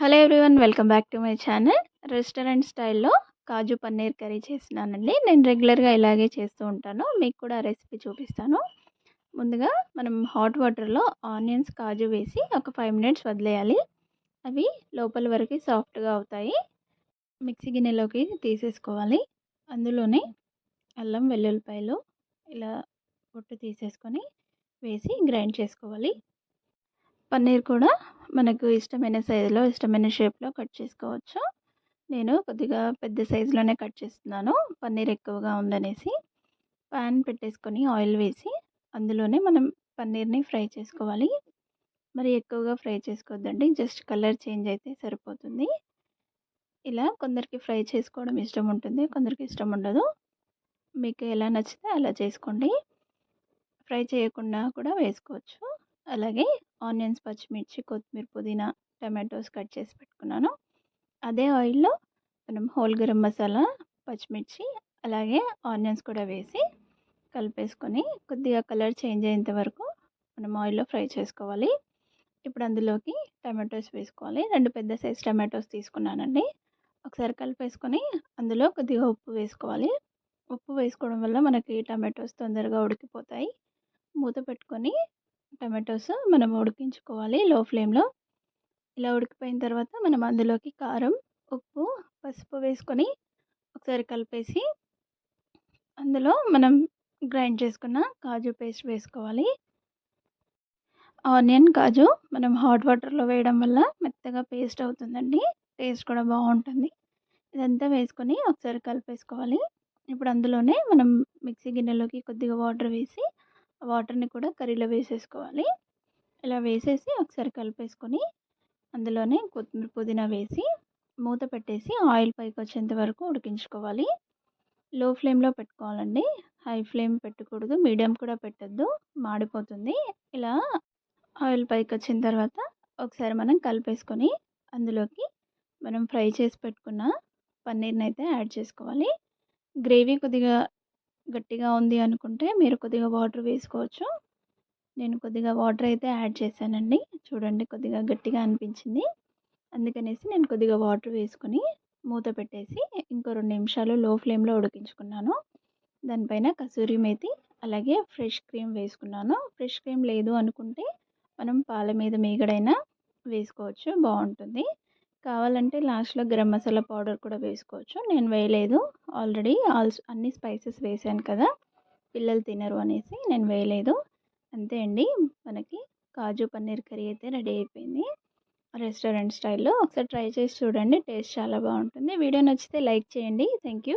Hello everyone welcome back to my channel. Restaurant స్టైల్లో kaju paneer curry చేసినానండి నేను రెగ్యులర్గా ఇలాగే చేస్తూ ఉంటాను. మీకు కూడా రెసిపీ చూపిస్తాను. ముందుగా మనం హాట్ వాటర్లో ఆనియన్స్ కాజు వేసి ఒక ఫైవ్ మినిట్స్ వదిలేయాలి. అవి లోపల వరకు సాఫ్ట్గా అవుతాయి. మిక్సీ గిన్నెలోకి తీసేసుకోవాలి. అందులోనే అల్లం వెల్లుల్లిపాయలు ఇలా పొట్టు తీసేసుకొని వేసి గ్రైండ్ చేసుకోవాలి. పన్నీర్ కూడా మనకు ఇష్టమైన సైజులో ఇష్టమైన షేప్లో కట్ చేసుకోవచ్చు. నేను కొద్దిగా పెద్ద సైజులోనే కట్ చేస్తున్నాను. పన్నీర్ ఎక్కువగా ఉందనేసి ప్యాన్ పెట్టేసుకొని ఆయిల్ వేసి అందులోనే మనం పన్నీర్ని ఫ్రై చేసుకోవాలి. మరి ఎక్కువగా ఫ్రై చేసుకోవద్దండి. జస్ట్ కలర్ చేంజ్ అయితే సరిపోతుంది. ఇలా కొందరికి ఫ్రై చేసుకోవడం ఇష్టం ఉంటుంది కొందరికి ఇష్టం ఉండదు. మీకు ఎలా నచ్చితే అలా చేసుకోండి. ఫ్రై చేయకుండా కూడా వేసుకోవచ్చు. అలాగే ఆనియన్స్ పచ్చిమిర్చి కొత్తిమీర పుదీనా టమాటోస్ కట్ చేసి పెట్టుకున్నాను. అదే ఆయిల్లో మనం హోల్ గరం మసాలా పచ్చిమిర్చి అలాగే ఆనియన్స్ కూడా వేసి కలిపేసుకొని కొద్దిగా కలర్ చేంజ్ అయ్యేంత వరకు మనం ఆయిల్లో ఫ్రై చేసుకోవాలి. ఇప్పుడు అందులోకి టమాటోస్ వేసుకోవాలి. రెండు పెద్ద సైజ్ టమాటోస్ తీసుకున్నానండి. ఒకసారి కలిపేసుకొని అందులో కొద్దిగా ఉప్పు వేసుకోవాలి. ఉప్పు వేసుకోవడం వల్ల మనకి టమాటోస్ తొందరగా ఉడికిపోతాయి. మూత పెట్టుకొని టమాటోస్ మనం ఉడికించుకోవాలి లో ఫ్లేమ్లో. ఇలా ఉడికిపోయిన తర్వాత మనం అందులోకి కారం ఉప్పు పసుపు వేసుకొని ఒకసారి కలిపేసి అందులో మనం గ్రైండ్ చేసుకున్న కాజు పేస్ట్ వేసుకోవాలి. ఆనియన్ కాజు మనం హాట్ వాటర్లో వేయడం వల్ల మెత్తగా పేస్ట్ అవుతుందండి. టేస్ట్ కూడా బాగుంటుంది. ఇదంతా వేసుకొని ఒకసారి కలిపేసుకోవాలి. ఇప్పుడు అందులోనే మనం మిక్సీ గిన్నెలోకి కొద్దిగా వాటర్ వేసి వాటర్ని కూడా కర్రీలో వేసేసుకోవాలి. ఇలా వేసేసి ఒకసారి కలిపేసుకొని అందులోనే కొత్తిమీర పుదీనా వేసి మూత పెట్టేసి ఆయిల్ పైకి వచ్చేంత వరకు ఉడికించుకోవాలి. లో ఫ్లేమ్లో పెట్టుకోవాలండి. హై ఫ్లేమ్ పెట్టకూడదు. మీడియం కూడా పెట్టద్దు. మాడిపోతుంది. ఇలా ఆయిల్ పైకి వచ్చిన తర్వాత ఒకసారి మనం కలిపేసుకొని అందులోకి మనం ఫ్రై చేసి పెట్టుకున్న పన్నీర్ని అయితే యాడ్ చేసుకోవాలి. గ్రేవీ కొద్దిగా గట్టిగా ఉంది అనుకుంటే మీరు కొద్దిగా వాటర్ వేసుకోవచ్చు. నేను కొద్దిగా వాటర్ అయితే యాడ్ చేశానండి. చూడండి కొద్దిగా గట్టిగా అనిపించింది. అందుకనేసి నేను కొద్దిగా వాటర్ వేసుకొని మూత పెట్టేసి ఇంకో రెండు నిమిషాలు లో ఫ్లేమ్లో ఉడికించుకున్నాను. దానిపైన కసూరి మేతి అలాగే ఫ్రెష్ క్రీమ్ వేసుకున్నాను. ఫ్రెష్ క్రీమ్ లేదు అనుకుంటే మనం పాల మీద మీగడైనా వేసుకోవచ్చు. బాగుంటుంది కావాలంటే లాస్ట్లో గరం మసాలా పౌడర్ కూడా వేసుకోవచ్చు. నేను వేయలేదు. ఆల్రెడీ ఆల్స్ అన్ని స్పైసెస్ వేసాను కదా! పిల్లలు తినరు అనేసి నేను వేయలేదు. అంతే అండి. మనకి కాజు పన్నీర్ కర్రీ అయితే రెడీ అయిపోయింది. రెస్టారెంట్ స్టైల్లో ఒకసారి ట్రై చేసి చూడండి. టేస్ట్ చాలా బాగుంటుంది. వీడియో నచ్చితే లైక్ చేయండి. Thank you